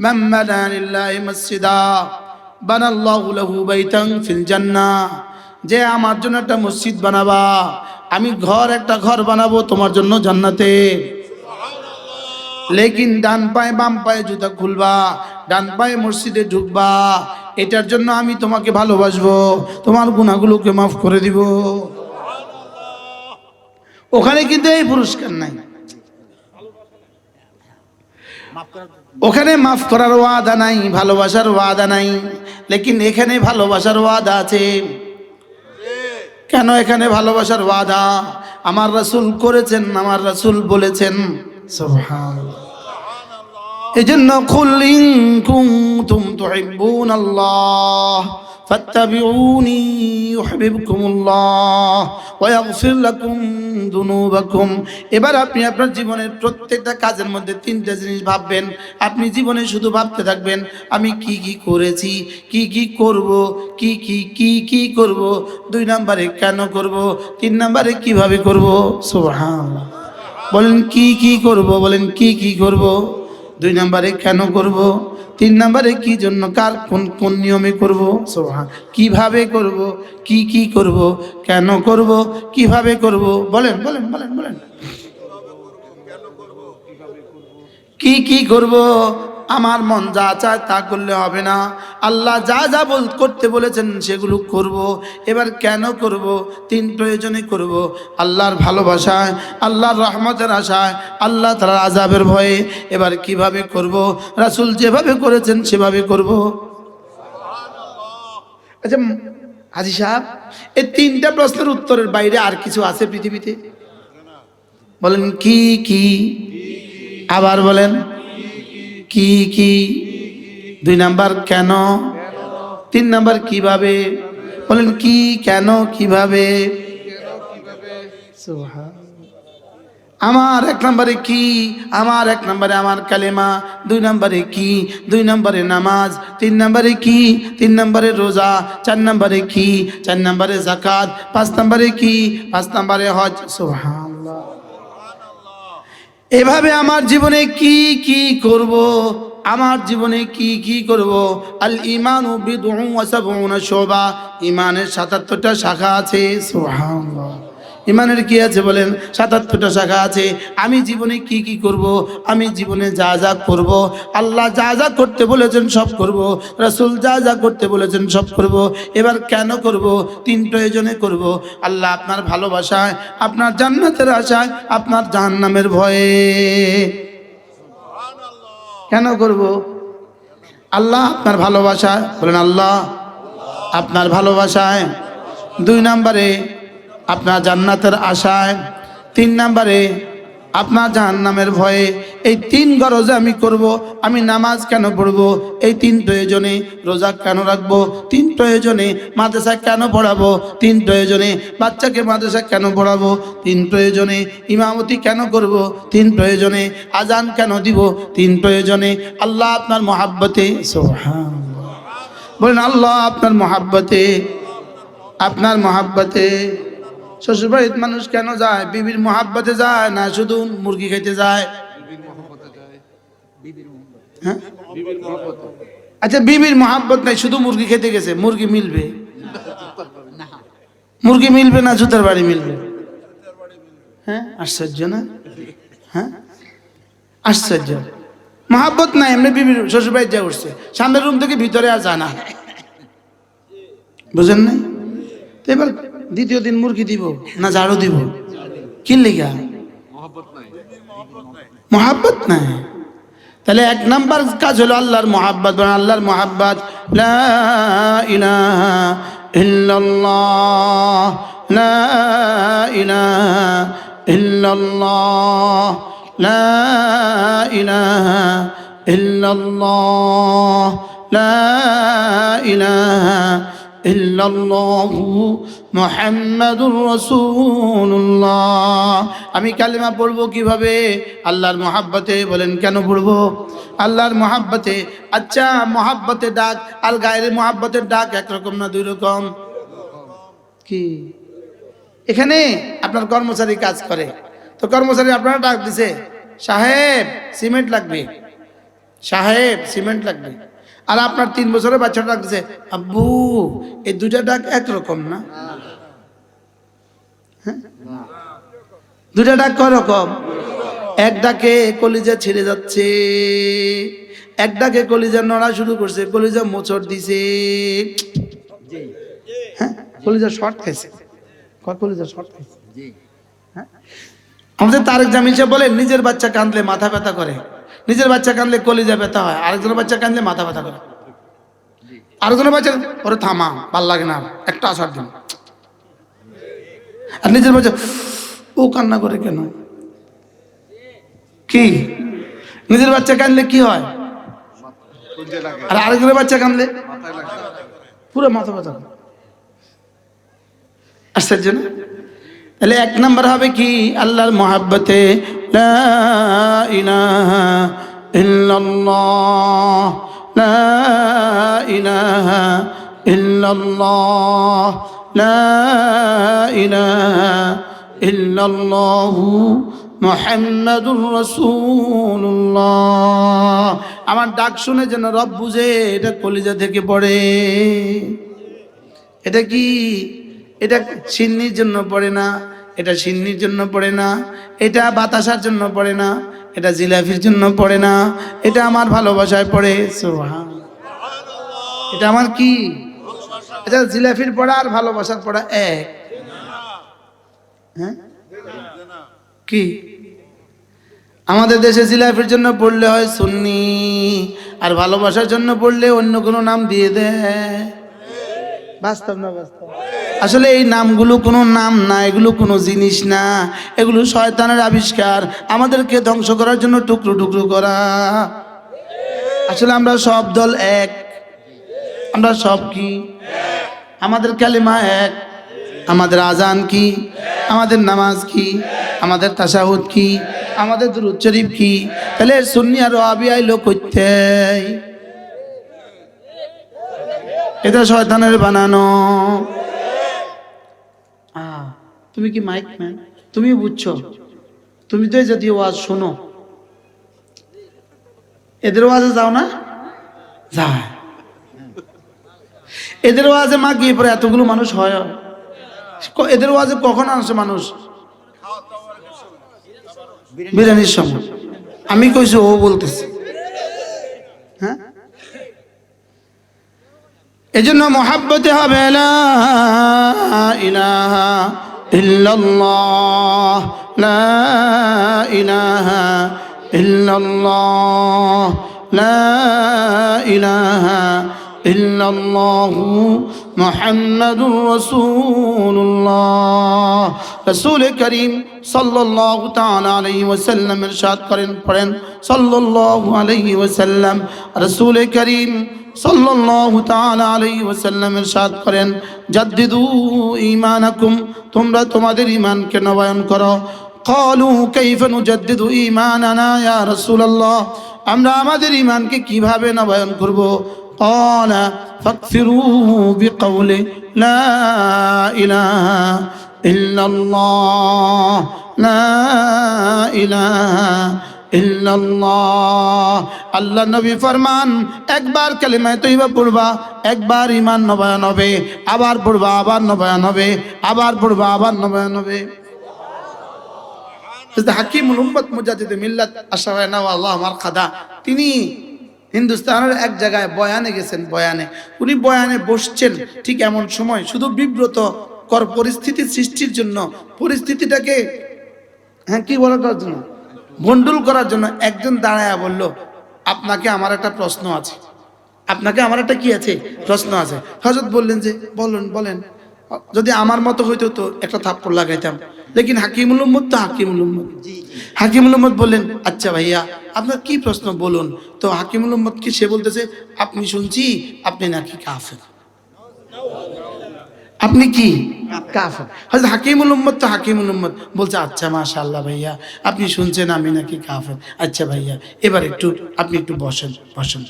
من بنى لله مسجدا بنى الله له بيتا في الجنة যে আমার জন্য একটা মসজিদ বানাবা আমি ঘর একটা ঘর বানাবো তোমার জন্য জান্নাতে লেকিন ডান পায়ে বাম পায়ে জুতা খুলবা ডান পায়ে মসজিদে ঢুকবা এটার জন্য আমি তোমাকে ভালোবাসবো তোমার গুণাগুলোকে মাফ করে দিব ওখানে কিন্তু এই পুরস্কার নাই ওখানে মাফ করার ওয়াদা নাই ভালোবাসার ওয়াদা নাই লেকিন এখানে ভালোবাসার ওয়াদা আছে। কেন এখানে ভালোবাসার ওয়াদা? আমার রাসূল করেছেন আমার রাসুল বলেছেন। এই জন্য খুলিং কুনতুম তুহিব্বুনাল্লাহ। ফাত্তাবিউনি ইউহিব্বুকুমুল্লাহ ওয়া ইয়াগফির লাকুম যুনুবাকুম এবার আপনি আপনার জীবনের প্রত্যেকটা কাজের মধ্যে তিনটা জিনিস ভাববেন। আপনি জীবনে শুধু ভাবতে থাকবেন, আমি কি কি করেছি, কি কি করব, কি কি কি কি করব, দুই নম্বরে কেন করব, তিন নম্বরে কীভাবে করব? সুবহানাল্লাহ। বলেন কি কি করব, বলেন কি কি করব, দুই নম্বরে কেন করব তিন নম্বরে কি জন্য কার কোন কোন নিয়মে করব? সোহা কীভাবে করব? কি কি করব? কেন করব? কীভাবে করব? বলেন বলেন বলেন বলেন। কি কি করব? আমার মন যা চায় তা করলে হবে না। আল্লাহ যা যা বল করতে বলেছেন সেগুলো করব। এবার কেন করব? তিন প্রয়োজনে করব। আল্লাহর ভালোবাসায় আল্লাহর রহমতের আশায় আল্লাহ তার আজাবের ভয়ে এবার কীভাবে করব? রাসুল যেভাবে করেছেন সেভাবে করব। আচ্ছা হাজি সাহেব এই তিনটা প্রশ্নের উত্তরের বাইরে আর কিছু আছে পৃথিবীতে? বলেন কি কি? আবার বলেন। কি কি? দুই নাম্বার কেন? তিন নাম্বার কীভাবে? বলেন কি, কেন, কীভাবে? আমার এক নম্বরে কি? আমার এক নম্বরে আমার কালেমা, দুই নম্বরে কি? দুই নম্বরে নামাজ, তিন নম্বরে কি? তিন নম্বরে রোজা, চার নম্বরে কি? চার নম্বরে জাকাত পাঁচ নম্বরে কি? পাঁচ নম্বরে হজ, সুবহানাল্লাহ। এভাবে আমার জীবনে কি কি করব? আমার জীবনে কি কি করব? আল ইমান ও সাবউনা শুবা ইমানের 77টা শাখা আছে। সুবহানাল্লাহ। ইমানের কি আছে বলেন? সাতাত্তরটা শাখা আছে। আমি জীবনে কি কি করব? আমি জীবনে যা যা করব, আল্লাহ যা যা করতে বলেছেন সব করব, রাসূল যা যা করতে বলেছেন সব করব। এবার কেন করব? তিন প্রয়োজনে করব। আল্লাহ আপনার ভালোবাসায়, আপনার জান্নাতের আশায়, আপনার জাহান্নামের ভয়ে। কেন করব? আল্লাহ আপনার ভালোবাসায়, বলেন আল্লাহ আপনার ভালোবাসায়। দুই নম্বরে আপনার জান্নাতের আশায় তিন নাম্বারে, আপনার জাহান্নামের ভয়ে এই তিন গরজে আমি করব, আমি নামাজ কেন পড়ব, এই তিন প্রয়োজনে রোজা কেন রাখব, তিন প্রয়োজনে মাদ্রাসা কেন পড়াবো, তিন প্রয়োজনে বাচ্চাকে মাদ্রাসা কেন পড়াবো, তিন প্রয়োজনে ইমামতি কেন করব, তিন প্রয়োজনে আজান কেন দিব, তিন প্রয়োজনে আল্লাহ আপনার মহাব্বতে। বলেন, আল্লাহ আপনার মহাব্বতে আপনার মহাব্বতে শ্বশুরবাড়ির মানুষ কেন যায়? বিবির মহাব্বতে যায় না শুধু মুরগি খেতে যায়? হ্যাঁ? আচ্ছা বিবির মহাব্বত নাই, শুধু মুরগি খেতে গেছে, মুরগি মিলবে? মুরগি মিলবে না, জুতার বাড়ি মিলবে? হ্যাঁ? আশ্চর্য না? হ্যাঁ? আশ্চর্য। মহাব্বত নাই, এমনি বিবির শ্বশুরবাড়ি যা উঠছে। সামনের রুম থেকে ভিতরে আর জানা বুঝেন নাই? এবার দ্বিতীয় দিন মুরগি দিব না ঝাড়ু দিব? কি লিগা? মহাব্বত নাই। তাহলে এক নাম্বার কাজ হলো আল্লাহর মহাব্বত আল্লাহর মহাব্বত লা ইলাহা ইল্লাল্লাহ। মুহাম্মাদুর রাসূলুল্লাহ। আমি কালিমা পড়ব কীভাবে? আল্লাহর মহাব্বতে বলেন, কেন পড়ব? আল্লাহর মহাব্বতে। আচ্ছা মহাব্বতে ডাক আর গায়ের মহাব্বতের ডাক একরকম না দুই রকম? কি? এখানে আপনার কর্মচারী কাজ করে। তো কর্মচারী আপনারা ডাক দিছে, সাহেব, সিমেন্ট লাগবে। সাহেব, সিমেন্ট লাগবে। আর আপনার তিন বছরের বাচ্চাটা দিছে, আব্বু, এই দুটা ডাক একরকম না? দুটা ডাক কয় রকম? এক ডাকে কলিজা ছেড়ে যাচ্ছে, এক ডাকে কলিজা নড়া শুরু করছে, কলিজা মোচড় দিছে। হ্যাঁ কলিজা শর্ট খাইছে। কলিজা শর্ট খাইছে? হ্যাঁ? আমাদের তারেক জামিল সাহেব বলে নিজের বাচ্চা কাঁদলে মাথা ব্যথা করে। নিজের বাচ্চা কাঁদলে কলিজা ব্যথা হয়, আরেকজনের বাচ্চা কাঁদলে মাথা ব্যথা করে। আরেকজনের বাচ্চা ওরে থামা, ভালো লাগে না, একটা আসার দিন। আর নিজের বাচ্চা ও কান্না করে কেন? কি? নিজের বাচ্চা কাঁদলে কি হয়? আর আরেকজনের বাচ্চা কাঁদলে? পুরো মাথা ব্যথা। আশ্চর্য না? তাহলে এক নম্বর হবে কি? আল্লাহর মহাব্বতে ইল্লাল্লাহ, লা ইলাহা লা ইলাহা ইল্লাল্লাহ মুহাম্মাদুর রাসূলুল্লাহ। আমার ডাক শুনে যেন রব বুঝে, এটা কলিজা থেকে পড়ে। এটা কি? এটা সিন্নির জন্য পড়ে না, এটা সিন্নির জন্য পড়ে না, এটা বাতাসার জন্য পড়ে না, এটা জিলাফির জন্য পড়ে না, এটা আমার ভালোবাসায় পড়ে। সুবহান। এটা আমার কি? এটা জিলাফির পড়া আর ভালোবাসার পড়া এক। হ্যাঁ? কি? আমাদের দেশে জিলাফির জন্য পড়লে হয় সুন্নি, আর ভালোবাসার জন্য পড়লে অন্য কোনো নাম দিয়ে দেয় বাস্তব না বাস্তব? আসলে এই নামগুলো কোনো নাম না, এগুলো কোনো জিনিস না। এগুলো শয়তানের আবিষ্কার। আমাদেরকে ধ্বংস করার জন্য টুকরো টুকরো করা। আসলে আমরা সব দল এক। আমরা সব কি? আমাদের কালিমা এক। আমাদের আজান কি? আমাদের নামাজ কি? আমাদের তাসাহুদ কি? আমাদের দুরুদ শরীফ কি? তাহলে সুন্নি আর আবি আইলো করতে এটা শয়তানের বানানো। তুমি কি মাইক ম্যান? তুমি বুঝছ? তুমি তো যদি ওয়াজ শোনো। এদের ওয়াজে যাও না? যায়। এদের ওয়াজে মা গিয়ে পরে এতগুলো মানুষ হয়। এদের ওয়াজে কখন আনছে মানুষ? বিরিয়ানির সময় আমি কইছি, ও বলতেছি। হ্যাঁ? এজন্য মহাব্বতে হবে ইলাহা ইল্লাল্লাহ, লা মুহাম্মাদুর রাসূলুল্লাহ। রাসূল করিম সাল্লাল্লাহু তাআলা আলাইহি ওয়াসাল্লাম ইরশাদ করেন, পড়েন, সাল্লাল্লাহু আলাইহি ওয়াসাল্লাম। রাসূল করিম সাল্লাল্লাহু তাআলা আলাইহি ওয়াসাল্লাম ইরশাদ করেন, জাদ্দিদু ঈমানাকুম, তোমরা তোমাদের ঈমানকে নবায়ন করো। ক্বালু কাইফা নুজাদ্দিদু ঈমানানা, ইয়া রাসূলুল্লাহ, আমরা আমাদের ঈমানকে কীভাবে নবায়ন করব? قال فاكثروا بقول لا إله إلا الله لا إله ইল্লাল্লাহ আল্লাহ নবী ফরমান একবার কালিমায় তৈবা পড়বা একবার ইমান নবায়ন হবে আবার পড়বা আবার নবায়ন হবে আবার পড়বা আবার নবায়ন হবে হাকিমুল উম্মত মুজাদ্দিদ মিল্লাত আশরাফানা আল্লাহ আমার খাদা তিনি হিন্দুস্তানের এক জায়গায় বয়ানে গেছেন, বয়ানে। উনি বয়ানে বসছেন ঠিক এমন সময়, শুধু বিব্রত কর পরিস্থিতি সৃষ্টির জন্য, পরিস্থিতিটাকে হ্যাঁ কি বলার জন্য? ভন্ডুল করার জন্য একজন দাঁড়ায়া বলল, আপনাকে আমার একটা প্রশ্ন আছে। আপনাকে আমার একটা কি আছে? প্রশ্ন আছে। হজরত বললেন যে, বলুন, বলেন। যদি আমার মতো হইতো তো একটা থাপ্পড় লাগাইতাম। লেকিন হাকিমুল উম্মদ তো হাকিমুল উম্মদ হাকিমুল উম্মদ বললেন আচ্ছা ভাইয়া আপনার কি প্রশ্ন বলুন তো হাকিমুল উম্মদ কি সে বলতেছে আপনি শুনছি আপনি নাকি কাফের আপনি কি কাফের হয়তো হাকিমুল উম্মদ তো হাকিমুল উম্মদ বলছে আচ্ছা মাশাআল্লাহ ভাইয়া আপনি শুনছেন আমি নাকি কাফের আচ্ছা ভাইয়া এবার একটু আপনি একটু বসেন বসেন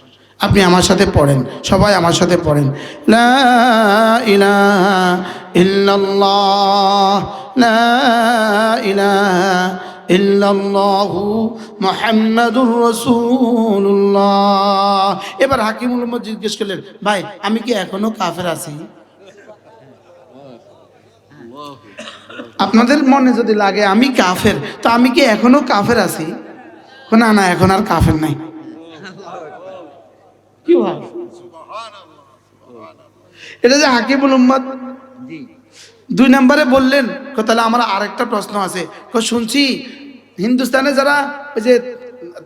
আপনি আমার সাথে পড়েন, সবাই আমার সাথে পড়েন। এবার হাকিমুল জিজ্ঞেস করলেন, ভাই, আমি কি এখনও কাফের আছি? আপনাদের মনে যদি লাগে, আমি কাফের, তো আমি কি এখনও কাফের আছি? না না, এখন আর কাফের নাই। কি এটা যে হাকিমুল উম্মত দুই নম্বরে বললেন তাহলে আমার আরেকটা প্রশ্ন আছে। শুনছি হিন্দুস্তানে যারা ওই যে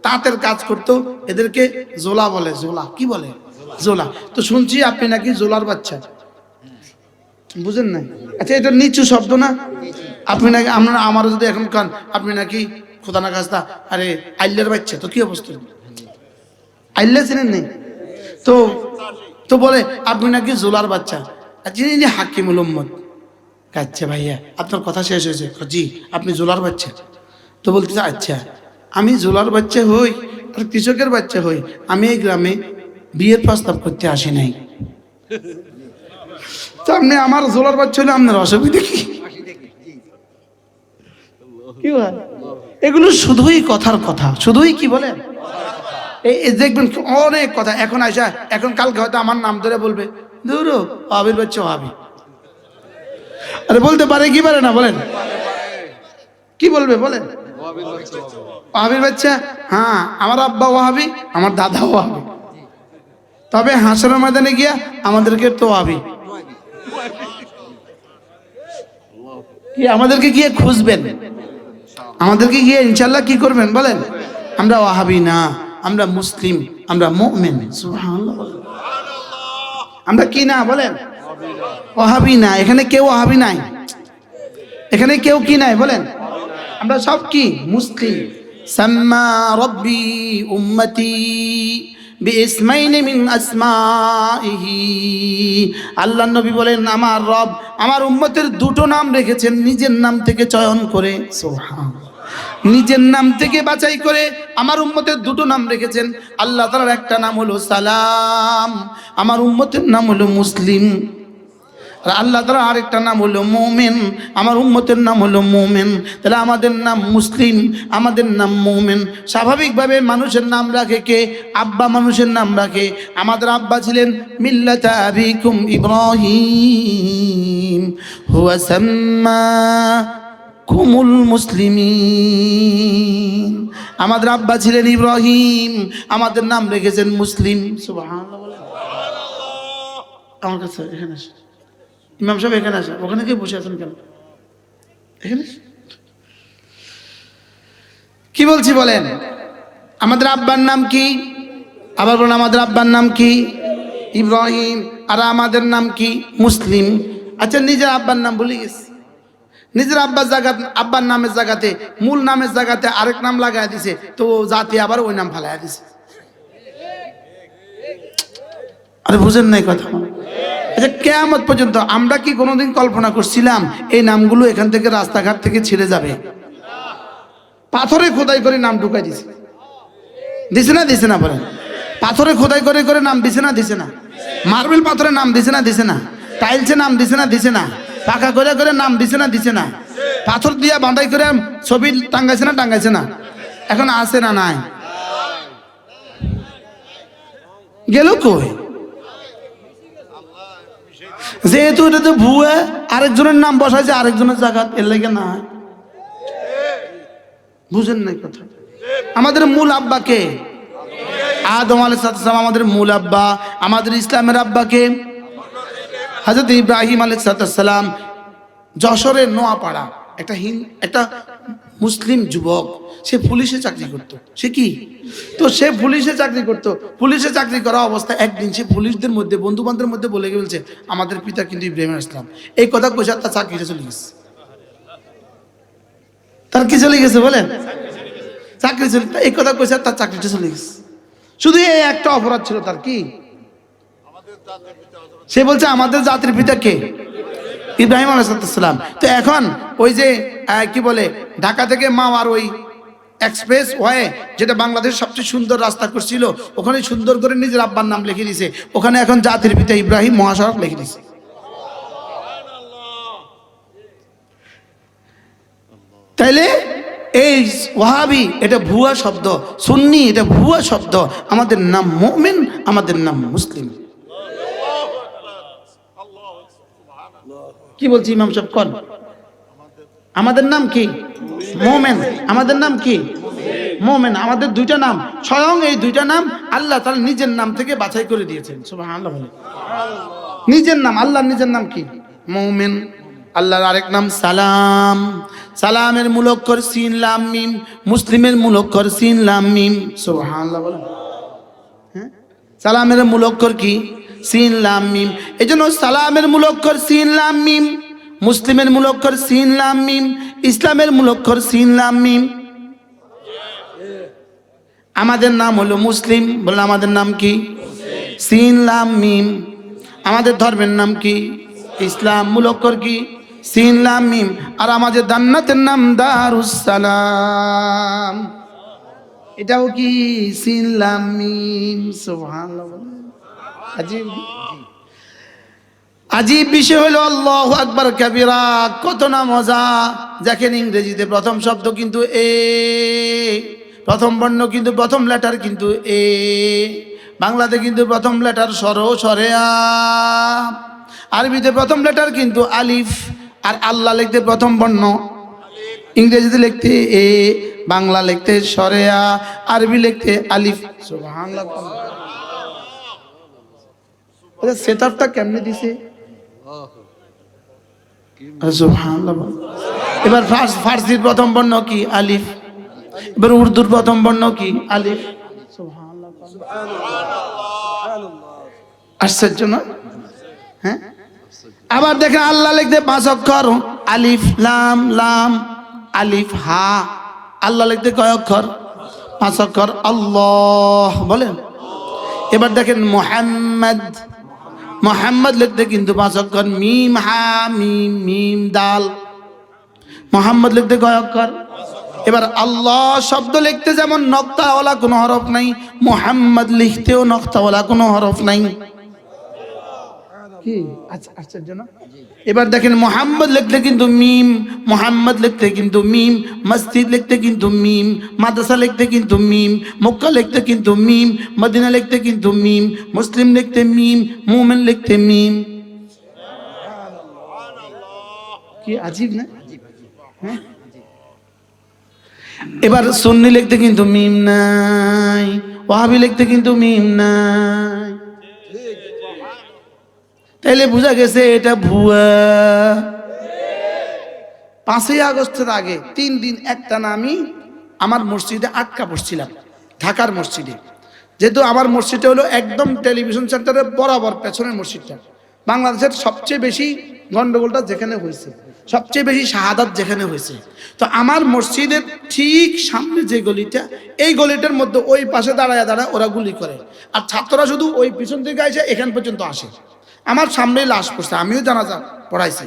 তাঁতের কাজ করতো এদেরকে জোলা বলে জোলা। কি বলে? জোলা। তো শুনছি আপনি নাকি জোলার বাচ্চা। বুঝেন না আচ্ছা এটা নিচু শব্দ না? আপনি নাকি আমরা আমারও যদি এখন কান আপনি নাকি খোদা না কাজটা আরে আইল্লার বাচ্চা তো কি অবস্থা? আইল্লা চিনেন নেই? তো তো বলে আপনি নাকি জোলার বাচ্চা? যিনি হাকিমুল উম্মদ আচ্ছা ভাইয়া আপনার কথা শেষ হয়েছে। জি আপনি জোলার বাচ্চা? তো বলতেছে আচ্ছা আমি জোলার বাচ্চা হই আর কৃষকের বাচ্চা হই। আমি এই গ্রামে বিয়ের প্রস্তাব করতে আসি নাই। তো আপনি আমার জোলার বাচ্চা হলে আপনার অসুবিধা কি? কি এগুলো শুধুই কথার কথা। শুধুই কি বলেন এই দেখবেন অনেক কথা। এখন আসা এখন কালকে হয়তো আমার নাম ধরে বলবে দূর আবির বাচ্চা হাবি আরে বলতে পারে, কি পারে না, বলেন। কি বলবে, বলেন। ওয়াহাবির বাচ্চা হ্যাঁ আমার আব্বা ওয়াহাবি আমার দাদা ওয়াহাবি তবে হাসরের ময়দানে গিয়া আমাদেরকে তো ওয়াহাবি কি, আমাদেরকে গিয়ে খুঁজবেন? আমাদেরকে গিয়ে ইনশাল্লাহ কি করবেন, বলেন? আমরা ওয়াহাবি না। আমরা মুসলিম, আমরা মুমিন আমরা কি না বলেন? ওয়াহাবি না, এখানে কেউ ওয়াহাবি নাই। এখানে কেউ কি নাই বলেন? আমরা সব কি? মুসলিম। সাম্মা রব্বি উম্মতি আল্লাহ নবী বলেন, আমার রব আমার উম্মতের দুটো নাম রেখেছেন, নিজের নাম থেকে চয়ন করে। সুবহানাল্লাহ। নিজের নাম থেকে বাছাই করে আমার উম্মতের দুটো নাম রেখেছেন। আল্লাহ তাআলার একটা নাম হলো সালাম, আমার উম্মতের নাম হলো মুসলিম। আর আল্লাহ তালা আরেকটা নাম হলো মোমেন, আমার উম্মতের নাম হলো মোমেন। তাহলে আমাদের নাম মুসলিম, আমাদের নাম মোমেন। স্বাভাবিকভাবে মানুষের নাম রাখে কে? আব্বা মানুষের নাম রাখে। আমাদের আব্বা ছিলেন মিল্লাতা ইব্রাহিম, হুয়া সাম্মা কুমুল মুসলিমিন। আমাদের আব্বা ছিলেন ইব্রাহিম, আমাদের নাম রেখেছেন মুসলিম। আমার কাছে এখানে ইমাম সাহেব এখানে আসে ওখানে কে বসে আছেন কেন? এখানে। কি বলছি বলেন? আমাদের আব্বার নাম কি? আবার বলেন, আমাদের আব্বার নাম কি? ইব্রাহিম। আর আমাদের নাম কি? মুসলিম। আচ্ছা নিজের আব্বার নাম ভুলে গেছি। নিজের আব্বার জায়গা আব্বার নামের জায়গাতে মূল নামের জায়গাতে আরেক নাম লাগাই দিছে, তো জাতি আবার ওই নাম ফালাই দিছে। আরে বুঝেন নাই কথা। আচ্ছা কেয়ামত পর্যন্ত আমরা কি কোনোদিন কল্পনা করছিলাম এই নামগুলো এখান থেকে রাস্তাঘাট থেকে ছেড়ে যাবে? পাথরে খোদাই করে নাম ঢুকাই দিছে। দিছে না দিছে না বলেন। পাথরে খোদাই করে করে নাম দিছে না দিছে না। মার্বেল পাথরে নাম দিছে না দিছে না। টাইলসে নাম দিছে না দিছে না। পাকা করে করে নাম দিছে না দিছে না। পাথর দিয়া বাঁধাই করে ছবি টাঙ্গাইছে না টাঙ্গাইছে না। এখন আছে না নাই? গেল কই? যেহেতু এটা তো ভুয়া, আরেকজনের নাম বসাইছে, আরেকজনের জায়গা এর লাগে না বুঝেন নাই কথা আমাদের মূল আব্বাকে আদম আলাইসালাম আমাদের মূল আব্বা। আমাদের ইসলামের আব্বাকে হাজরত ইব্রাহিম আলাইসালাম যশোরের নোয়াপাড়া, একটা হিন, একটা মুসলিম যুবক, সে পুলিশে চাকরি করত। সে কি? তো সে পুলিশে চাকরি করত। পুলিশে চাকরি করা অবস্থায় একদিন সে পুলিশদের মধ্যে বন্ধু বান্ধবের মধ্যে বলে বলছে, আমাদের পিতা কিন্তু ইব্রাহিম ইসলাম এই কথা কইসা তার চাকরিটা চলে গেছে। তার কি চলে গেছে বলেন? চাকরি চলে, এই কথা কইসা তার চাকরিটা চলে গেছে। শুধু এই একটা অপরাধ ছিল তার কি? সে বলছে, আমাদের জাতির পিতা কে? ইব্রাহিম আলাইসালাম তো এখন ওই যে কি বলে, ঢাকা থেকে মাওয়ার ওই এক্সপ্রেস ওয়ে, যেটা বাংলাদেশ সবচেয়ে সুন্দর রাস্তা করছিল, ওখানে সুন্দর করে নিজের আব্বার নাম লিখে দিছে। ওখানে এখন জাতির পিতা ইব্রাহিম মহাসড়ক লিখে দিছে। তাইলে এই ওয়াহাবি, এটা ভুয়া শব্দ। সুন্নি, এটা ভুয়া শব্দ। আমাদের নাম মোমেন, আমাদের নাম মুসলিম। কি বলছি ইমাম সাহেব? কন। আমাদের নাম কি? মোমেন। আমাদের নাম কি? মোমেন। আমাদের দুইটা নাম। স্বয়ং এই দুইটা নাম আল্লাহ তার নিজের নাম থেকে বাছাই করে দিয়েছেন। বলে নিজের নাম, আল্লাহর নিজের নাম কি? মৌমেন। আল্লাহর আরেক নাম সালাম। সালামের মুলক্কর সিন, লাম, মিম। মুসলিমের মুলক্কর সিন, লাম, মিম। সুবহানাল্লাহ বলেন। হ্যাঁ? সালামের মুলক্কর কি? সিন মিম। এই জন্য সালামের মুলক্কর সিন মিম, মুসলিমের মুলক্কর সিন লাম মিম, ইসলামের মুলক্কর সিন লাম মিম। আমাদের নাম হলো মুসলিম বলে আমাদের নাম কি? সিন মিম। আমাদের ধর্মের নাম কি? ইসলাম, মুলক্কর কি? সিন মিম। আর আমাদের জান্নাতের নাম দারুসালাম এটাও কি? সিন মিম। আজীব। আজীব বিষয় হলো আল্লাহ আকবার কাবিরা, কত না মজা। দেখেন ইংরেজিতে প্রথম শব্দ কিন্তু এ, প্রথম বর্ণ কিন্তু প্রথম লেটার কিন্তু এ, বাংলাতে কিন্তু প্রথম লেটার সর, সরে আরবিতে প্রথম লেটার কিন্তু আলিফ, আর আল্লাহ লিখতে প্রথম বর্ণ। ইংরেজিতে লিখতে এ, বাংলা লিখতে সরে আরবি লিখতে আলিফ। সুবহানাল্লাহ সেটআপটা কেমনে দিছে? এবার ফার্স- ফার্সির প্রথম বর্ণ কি? আলিফ। এবার উর্দুর প্রথম বর্ণ কি? আলিফ। আশ্চর্য না? হ্যাঁ? আবার দেখেন আল্লাহ লিখতে পাঁচ অক্ষর। আলিফ, লাম লাম, আলিফ, হা। আল্লাহ লিখতে কয় অক্ষর? পাঁচ অক্ষর। আল্লাহ বলেন। এবার দেখেন মোহাম্মদ। মোহাম্মদ লিখতে কিন্তু পাঁচ অক্ষর মিম, হা, মিম মিম, দাল। মোহাম্মদ লিখতে কয় অক্ষর এবার আল্লাহ শব্দ লিখতে যেমন নক্তাওয়ালা কোনো হরফ নাই, মোহাম্মদ লিখতেও নক্তাওয়ালা কোনো হরফ নাই। কি? আচ্ছা আশ্চর্য না? এবার দেখেন মোহাম্মদ লিখতে কিন্তু মিম মোহাম্মদ লিখতে কিন্তু মিম মসজিদ লিখতে কিন্তু মিম মাদ্রাসা লিখতে কিন্তু মিম মক্কা লিখতে কিন্তু মিম মদিনা লিখতে কিন্তু মিম মুসলিম লিখতে মিম মুমেন লিখতে মিম। কি আজীব না? হ্যাঁ? এবার সুন্নি লিখতে কিন্তু মিম নাই ওয়াহাবি লিখতে কিন্তু মিম নাই। তাইলে বোঝা গেছে এটা ভুয়া। পাঁচই আগস্টের আগে তিন দিন একটা আমি আমার মসজিদে আটকা পড়ছিলাম, ঢাকার মসজিদে। যেহেতু আমার মসজিদটা হলো একদম টেলিভিশন সেন্টারের বরাবর পেছনের মসজিদটা। বাংলাদেশের সবচেয়ে বেশি গন্ডগোলটা যেখানে হয়েছে, সবচেয়ে বেশি শাহাদাত যেখানে হয়েছে। তো আমার মসজিদের ঠিক সামনে যে গলিটা, এই গলিটার মধ্যে ওই পাশে দাঁড়ায় দাঁড়ায় ওরা গুলি করে। আর ছাত্ররা শুধু ওই পিছন থেকে আসে এখান পর্যন্ত আসে। আমার সামনেই লাশ পড়ছে, আমিও জানাজা পড়াইছি।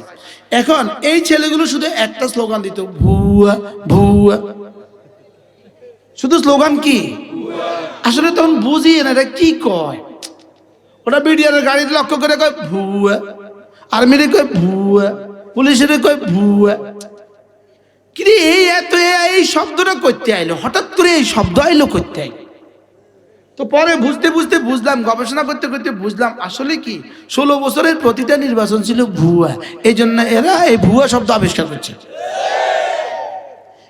এখন এই ছেলেগুলো শুধু একটা স্লোগান দিত, ভুয়া ভুয়া। শুধু স্লোগান কি? আসলে তখন বুঝি না, এটা কি কয়? ওটা বিডিআর গাড়িতে লক্ষ্য করে কয়, ভুয়া। আর্মিরে কয়, ভুয়া। পুলিশের কয়, ভুয়া। কিরে, এই এত এই শব্দটা করতে আইলো? হঠাৎ করে এই শব্দ আইলো করতে আইলো? তো পরে বুঝতে বুঝতে বুঝলাম, গবেষণা করতে করতে বুঝলাম, আসলে কি, ষোলো বছরের প্রতিটা নির্বাচন ছিল ভুয়া এই জন্য এরা এই ভুয়া শব্দ আবিষ্কার করছে।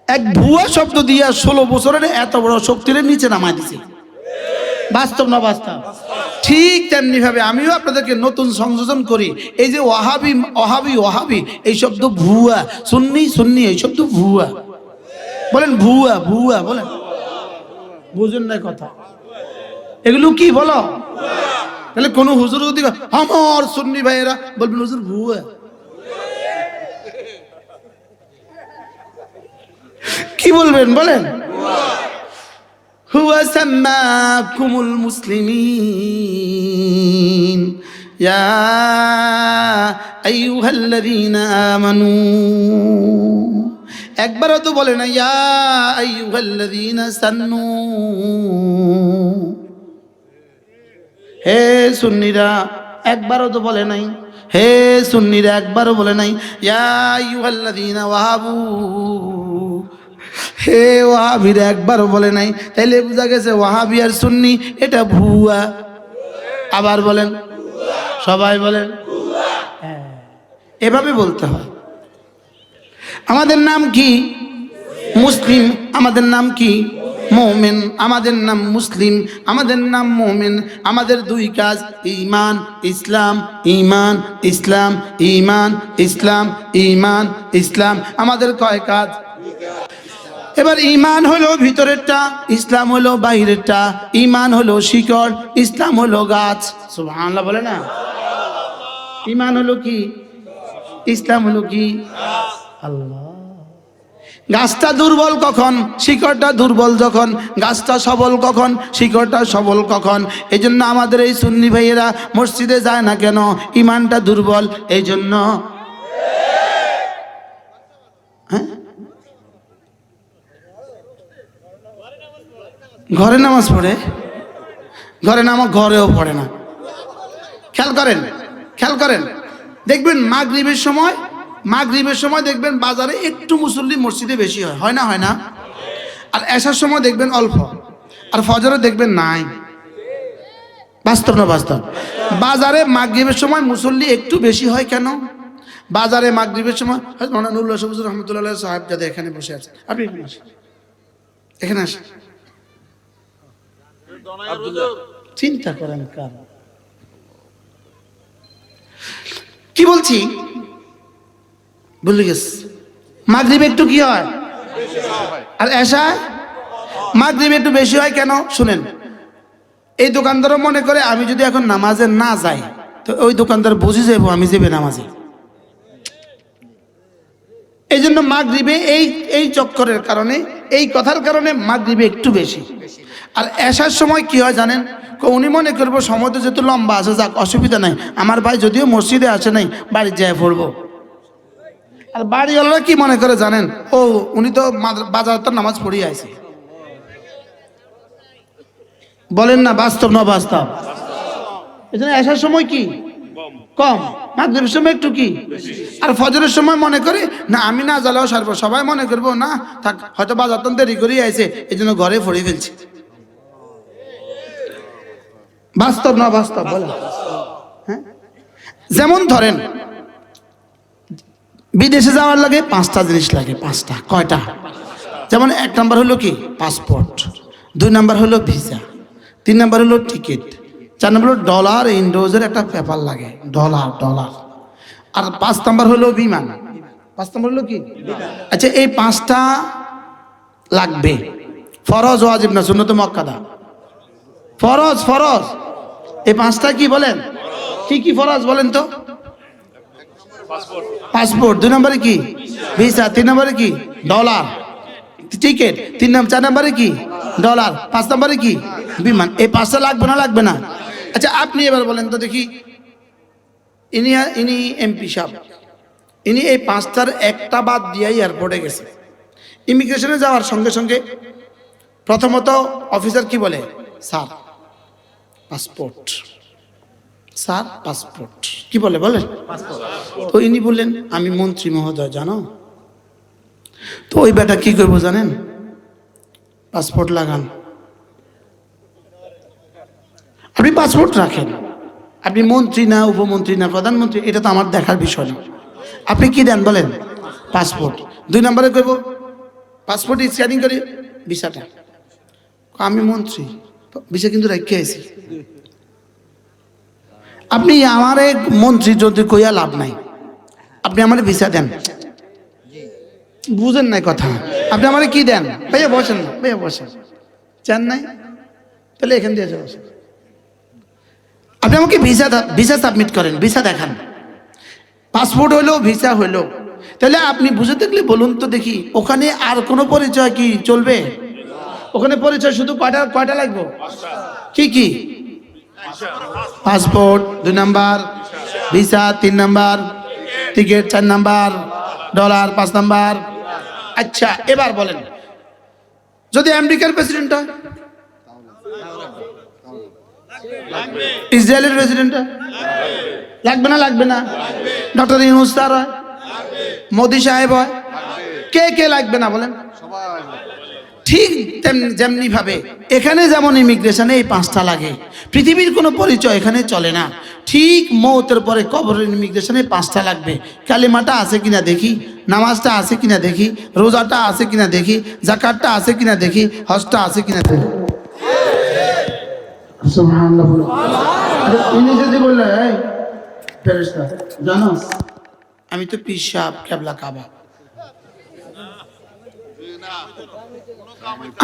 এক ভুয়া শব্দ দিয়া ষোলো বছরের এত বড় শক্তির নিচে নামায় দিছে। বাস্তব না বাস্তব? ঠিক তেমনি ভাবে আমিও আপনাদেরকে নতুন সংযোজন করি, এই যে ওহাবি ওহাবি এই শব্দ ভুয়া, সুন্নি সুন্নি, এই শব্দ ভুয়া। বলেন ভুয়া ভুয়া, বলেন। বুঝুন না কথা। এগুলো কি বলো? তাহলে কোন হুজুর যদি আমার সুন্নি ভাইয়েরা, বলবেন, হুজুর ভুয়া। কি বলবেন বলেন? হুয়া সাম্মাকুমুল মুসলিমিন। ইয়া আইয়ুহাল্লাযীনা আমানু। একবারও তো বলে না, ইয়া আইয়ুহাল্লাযীনা সান্নু। হে সুন্নিরা, একবারও তো বলে নাই। হে সুন্নিরা, একবারও বলে নাই। ইয়া ওয়াহাবু। হে ওয়াহাবির, একবারও বলে নাই। তাইলে বোঝা গেছে ওয়াহাবি আর সুন্নি, এটা ভুয়া। আবার বলেন। সবাই বলেন। এভাবে বলতে হয়। আমাদের নাম কি? মুসলিম। আমাদের নাম কি? মোমেন, আমাদের নাম মুসলিম, আমাদের নাম মোমেন, আমাদের দুই কাজ ইমান ইসলাম ইমান ইসলাম ইমান ইসলাম ইমান ইসলাম। আমাদের কয় কাজ? এবার ইমান হলো ভিতরেরটা, ইসলাম হলো বাহিরেরটা ইমান হলো শিকড়, ইসলাম হলো গাছ। সুবহানাল্লাহ বলে না? ইমান হলো কি? ইসলাম হলো কি? আল্লাহ। গাছটা দুর্বল কখন? শিকড়টা দুর্বল যখন? গাছটা সবল কখন? শিকড়টা সবল কখন? এই জন্য আমাদের এই সুন্নি ভাইয়েরা মসজিদে যায় না কেন? ইমানটা দুর্বল এই জন্য হ্যাঁ? ঘরে নামাজ পড়ে? ঘরে নামাজ ঘরেও পড়ে না। খেয়াল করেন খেয়াল করেন। দেখবেন মাগরিবের সময় মাগরিবের সময় দেখবেন বাজারে একটু মুসল্লি মসজিদে বেশি হয়। হয় না হয় না? আর এসার সময় দেখবেন অল্প। আর ফজরে দেখবেন নাই। বাস্তব না বাস্তব? বাজারে মাগরিবের সময় মুসল্লি একটু বেশি হয় কেন? বাজারে মাগরিবের সময় হয়তো মৌলানা নুরুল্লাহ সবুজ রহমতুল্লাহ সাহেব যাদের এখানে বসে আছে। আপনি এখানে আসেন। এখানে আসেন। চিন্তা করেন কার? কি বলছি? ভুলে গেছি মাগরিবে একটু কি হয়? আর এসা মাগরিবে একটু বেশি হয় কেন? শুনেন। এই দোকানদারও মনে করে আমি যদি এখন নামাজে না যাই, তো ওই দোকানদার বুঝে যাব আমি যাবে নামাজে। এই জন্য মাগরিবে এই এই চক্করের কারণে, এই কথার কারণে মাগরিবে একটু বেশি। আর এসার সময় কি হয় জানেন? উনি মনে করব সময় তো যেহেতু লম্বা আছে, যাক, অসুবিধা নাই। আমার ভাই যদিও মসজিদে আসে নাই, বাড়ি যায় পড়ব। আর বাড়িওয়ালারা কি মনে করে জানেন? ও, উনি তো বাজার তো নামাজ পড়িয়ে আছে বলেন না, বাস্তব না বাস্তব এই জন্য আসার সময় কি? কম। মাগরিবের সময় একটু কি? আর ফজরের সময় মনে করে, না, আমি না জ্বালাও সারবো, সবাই মনে করব, না, থাক, হয়তো বাজার তো দেরি করেই আইছে এই জন্য ঘরে ফড়িয়ে ফেলছি। বাস্তব না বাস্তব বলেন। হ্যাঁ? যেমন ধরেন বিদেশে যাওয়ার লাগে পাঁচটা জিনিস লাগে, পাঁচটা, কয়টা? যেমন এক নাম্বার হলো কি? পাসপোর্ট। দুই নাম্বার হলো ভিসা। তিন নাম্বার হলো টিকিট। চার নাম্বার হলো ডলার ইন্ডোজের একটা পেপার লাগে, ডলার ডলার। আর পাঁচ নাম্বার হলো বিমান। পাঁচ নাম্বার হলো কি? আচ্ছা এই পাঁচটা লাগবে। ফরজ ওয়াজিব না, সুন্নত মক্কাদা ফরজ ফরজ। এই পাঁচটা কি বলেন? কি কি ফরজ বলেন তো? পাসপোর্ট দুই নম্বরে কি? ভিসা তিন নম্বরে কি? ডলার টিকিট তিন নম্বর চার নম্বরে কি? ডলার পাঁচ নম্বরে কি? বিমান। এই পাঁচটা লাগবে না লাগবে না? আচ্ছা আপনি এবার বলেন তো দেখি। ইনি ইনি এমপি সাহেব। ইনি এই পাঁচটার একটা বাদ দিয়ে এয়ারপোর্টে গেছে। ইমিগ্রেশনে যাওয়ার সঙ্গে সঙ্গে প্রথমত অফিসার কি বলে? Sir passport sir, passport. কি বলে, বলেন? তো ইনি বললেন, আমি মন্ত্রী মহোদয়, জানো? তো ওই বেটা কি করব জানেন? পাসপোর্ট লাগান। আপনি পাসপোর্ট রাখেন। আপনি মন্ত্রী না, উপমন্ত্রী না, প্রধানমন্ত্রী, এটা তো আমার দেখার বিষয় না। আপনি কি দেন, বলেন? পাসপোর্ট। দুই নম্বরে করব। পাসপোর্ট স্ক্যানিং করি, ভিসাটা। আমি মন্ত্রী। ভিসা কিন্তু রেখে আছি আপনি আমার এক মন্ত্রী যদি কইয়া লাভ নাই, আপনি আমার ভিসা দেন। বুঝেন নাই কথা। আপনি আমার কি দেন? ভাইয়া বসেন না, ভাইয়া বসেন। চান নাই? তাহলে এখান দিয়ে বসেন। আপনি আমাকে ভিসা ভিসা সাবমিট করেন, ভিসা দেখান। পাসপোর্ট হইল, ভিসা হইল। তাহলে আপনি বুঝে দেখলে বলুন তো দেখি, ওখানে আর কোনো পরিচয় কি চলবে? ওখানে পরিচয় শুধু কয়টা কয়টা লাগবো? কি কি? পাসপোর্ট দুই নাম্বার, ভিসা তিন নাম্বার, টিকিট চার নাম্বার, ডলার পাঁচ নাম্বার। আচ্ছা এবার বলেন, যদি আমেরিকার প্রেসিডেন্ট হয় ইসরায়েলের প্রেসিডেন্ট লাগবে না লাগবে না? ডক্টর ইউনুস স্যার হয়, মোদি সাহেব হয়, কে কে লাগবে না বলেন? ঠিক তেমনি যেমনিভাবে। এখানে যেমন ইমিগ্রেশনে এই পাঁচটা লাগে। পৃথিবীর কোনো পরিচয় এখানে চলে না। ঠিক মৌতের পরে কবরের ইমিগ্রেশনে পাঁচটা লাগবে। কালিমাটা আছে কিনা দেখি? নামাজটা আছে কিনা দেখি? রোজাটা আছে কিনা দেখি? জাকাতটা আছে কিনা দেখি? হজটা আছে কিনা দেখি? জানো আমি তো পিসাব কেবলা কাবা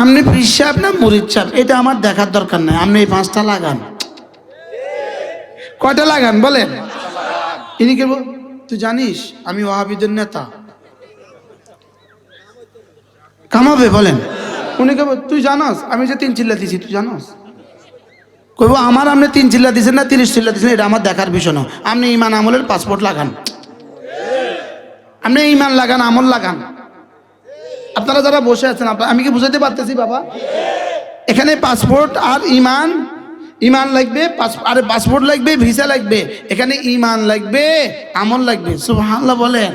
আপনি পিসাব না মুরিদ সাহেব এটা আমার দেখার দরকার নাই। আপনি এই পাঁচটা লাগান। কয়টা লাগান, বলেন? ইনি কে তুই জানিস, আমি ওয়াহাবিদের নেতা। কামাবে, বলেন। উনি কে তুই জানাস? আমি যে তিন চিল্লা দিছি, তুই জানাস? কইব, আমার আপনি তিন চিল্লা দিছেন না, তিরিশ চিল্লা দিছেন, এটা আমার দেখার বিষয় না। আপনি ইমান আমলের পাসপোর্ট লাগান। আপনি ইমান লাগান, আমল লাগান। আপনারা যারা বসে আছেন আপনার আমি কি বুঝাতে পারতেছি, বাবা? এখানে পাসপোর্ট আর ইমান। ইমান লাগবে আরে পাসপোর্ট লাগবে, ভিসা লাগবে। এখানে ইমান লাগবে, আমল লাগবে। সুবহানাল্লাহ বলেন।